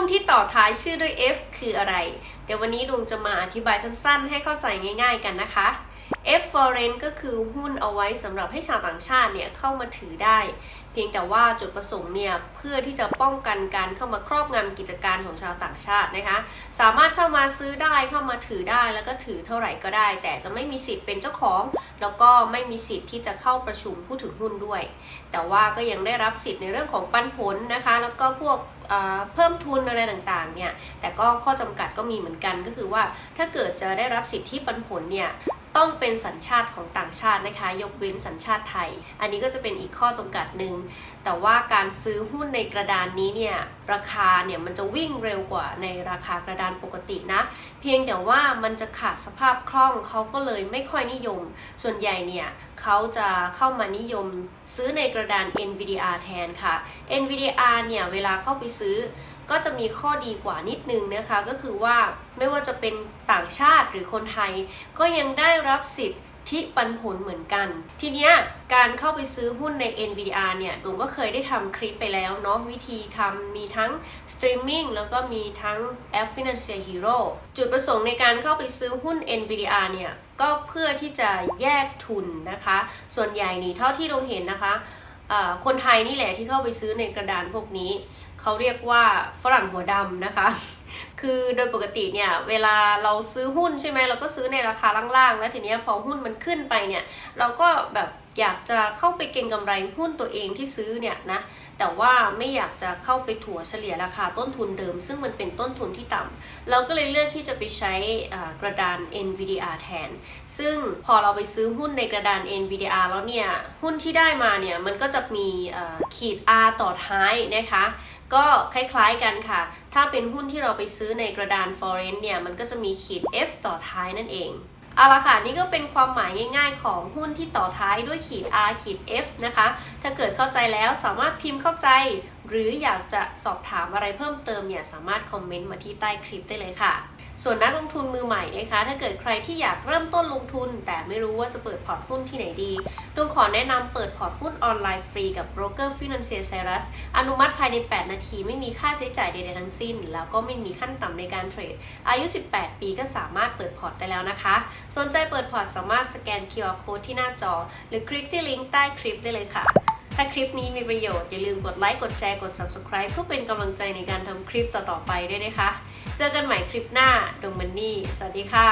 หุ้นที่ต่อท้ายชื่อด้วย F คืออะไร เดี๋ยววันนี้ลุงจะมาอธิบายสั้นๆ ให้เข้าใจง่าย ๆ กันนะคะ F foreign ก็คือหุ้นเอาไว้สำหรับให้ชาวต่างชาติเนี่ยเข้ามาถือได้ เพียงแต่ว่าจุดประสงค์เนี่ยเพื่อที่จะป้องกันการเข้ามาครอบงำกิจการของชาวต่างชาตินะคะ สามารถเข้ามาซื้อได้เข้ามาถือได้แล้วก็ถือเท่าไหร่ก็ได้ แต่จะไม่มีสิทธิ์เป็นเจ้าของ แล้วก็ไม่มีสิทธิ์ที่จะเข้าประชุมผู้ถือหุ้นด้วย แต่ว่าก็ยังได้รับสิทธิ์ในเรื่องของปันผลนะคะ แล้วก็พวก เพิ่มทุนอะไรต่างๆเนี่ยแต่ก็ข้อจำกัดก็มีเหมือนกันก็คือว่าถ้าเกิดจะได้รับสิทธิปันผลเนี่ย ต้องเป็นสัญชาติของต่างชาตินะคะ ยกเว้นสัญชาติไทย อันนี้ก็จะเป็นอีกข้อจำกัดหนึ่ง แต่ว่าการซื้อหุ้นในกระดานนี้เนี่ย ราคาเนี่ยมันจะวิ่งเร็วกว่าในราคากระดานปกตินะ เพียงแต่ว่ามันจะขาดสภาพคล่องเขาก็เลยไม่ค่อยนิยม ส่วนใหญ่เนี่ยเขาจะเข้ามานิยมซื้อในกระดาน NVDR แทนค่ะ NVDR เนี่ยเวลาเข้าไปซื้อ ก็จะมีข้อดีกว่านิดนึงนะคะ ก็คือว่าไม่ว่าจะเป็นต่างชาติหรือคนไทย ก็ยังได้รับสิทธิ์ที่ปันผลเหมือนกัน ทีเนี้ยการเข้าไปซื้อหุ้นใน NVDR เนี่ยดวงก็เคยได้ทำคลิปไปแล้วเนาะวิธีทำมีทั้งสตรีมมิ่งแล้วก็มีทั้งแอป Financial Hero จุดประสงค์ในการเข้าไปซื้อหุ้น NVDR เนี่ยก็เพื่อที่จะแยกทุนนะคะ ส่วนใหญ่นี่เท่าที่เราเห็นนะคะ คนไทยนี่แหละที่เข้าไปซื้อในกระดานพวกนี้ เขาเรียกว่าฝรั่งหัวดำนะคะ คือโดยปกติเนี่ยเวลาเราซื้อหุ้นใช่ไหมเราก็ซื้อในราคาล่างๆ แล้วทีเนี้ยพอหุ้นมันขึ้นไปเนี่ยเราก็แบบ อยากจะเข้าไปเก็งกำไรหุ้นตัวเองที่ซื้อเนี่ยนะแต่ว่าไม่อยากจะเข้าไปถัวเฉลี่ยราคาต้นทุนเดิม ซึ่งมันเป็นต้นทุนที่ต่ำเราก็เลยเลือกที่จะไปใช้กระดาน NVDR แทน ซึ่งพอเราไปซื้อหุ้นในกระดาน NVDR แล้วเนี่ยหุ้นที่ได้มาเนี่ยมันก็จะมีขีด R ต่อท้ายนะคะก็คล้ายๆกันค่ะ ถ้าเป็นหุ้นที่เราไปซื้อในกระดาน foreign เนี่ย มันก็จะมีขีด F ต่อท้ายนั่นเอง เอาละค่ะนี่ก็เป็นความหมายง่ายๆ ของหุ้นที่ต่อท้ายด้วยขีด R ขีด F นะคะ ถ้าเกิดเข้าใจแล้วสามารถพิมพ์เข้าใจ หรืออยากจะสอบถามอะไรเพิ่มเติมเนี่ยสามารถคอมเมนต์มาที่ใต้คลิปได้เลยค่ะ ส่วนนักลงทุนมือใหม่นะคะ ถ้าเกิดใครที่อยากเริ่มต้นลงทุน แต่ไม่รู้ว่าจะเปิดพอร์ตหุ้นที่ไหนดีดวงขอแนะนำเปิดพอร์ตหุ้นออนไลน์ฟรีกับ Broker Financial Cyrus อนุมัติภายใน 8 นาที ไม่มีค่าใช้จ่ายใดๆทั้งสิ้น แล้วก็ไม่มีขั้นต่ำในการเทรด อายุ 18 ปีก็สามารถเปิดพอร์ตได้แล้วนะคะ สนใจเปิดพอร์ตสามารถสแกน QR Code ที่หน้าจอ หรือคลิกที่ลิงก์ใต้คลิปได้เลยค่ะ ถ้าคลิปนี้มีประโยชน์ อย่าลืมกดไลค์ กดแชร์ กด Subscribe เพื่อเป็นกำลังใจในการทำคลิปต่อๆไปด้วยนะคะ เจอกันใหม่คลิปหน้าดงมันนี่ สวัสดีค่ะ